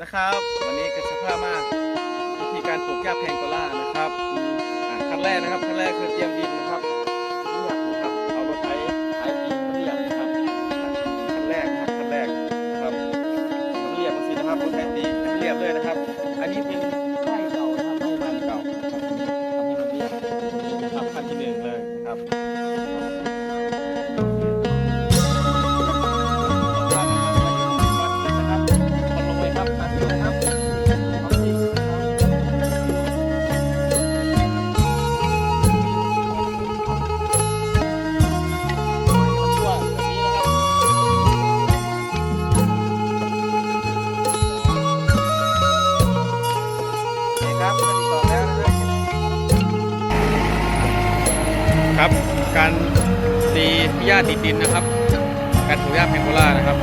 นะครับ วันนี้กระชับผ้ามากวิธีการปลูกหญ้าแพงโกล่านะครับขั้นแรกนะครับขั้นแรกคือเตรียมดินนะครับเรียบนะครับเอามาใช้ใช้ดินเรียบนะครับขั้นแรกนะครับขั้นแรกนะครับมันเรียบสินะครับบนแทนตีให้มันเรียบเลยนะครับ อันนี้เป็น ครับขั้นที่สองแล้วนะครับ การตีหญ้าติดดินนะครับ การปลูหญ้าแพงโกล่านะครับ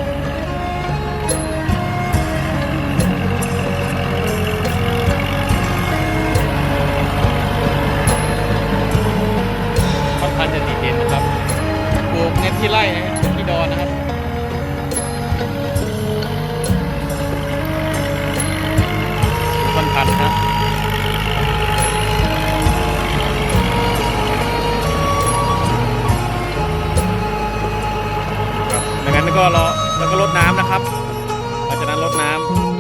ค่อนข้างจะติดดินนะครับปลูกเน้นที่ไร่นะที่ดอนนะครับต้นพันธุ์นะ แล้วก็รอแล้วก็ลดน้ำนะครับหลังจากนั้นลดน้ำ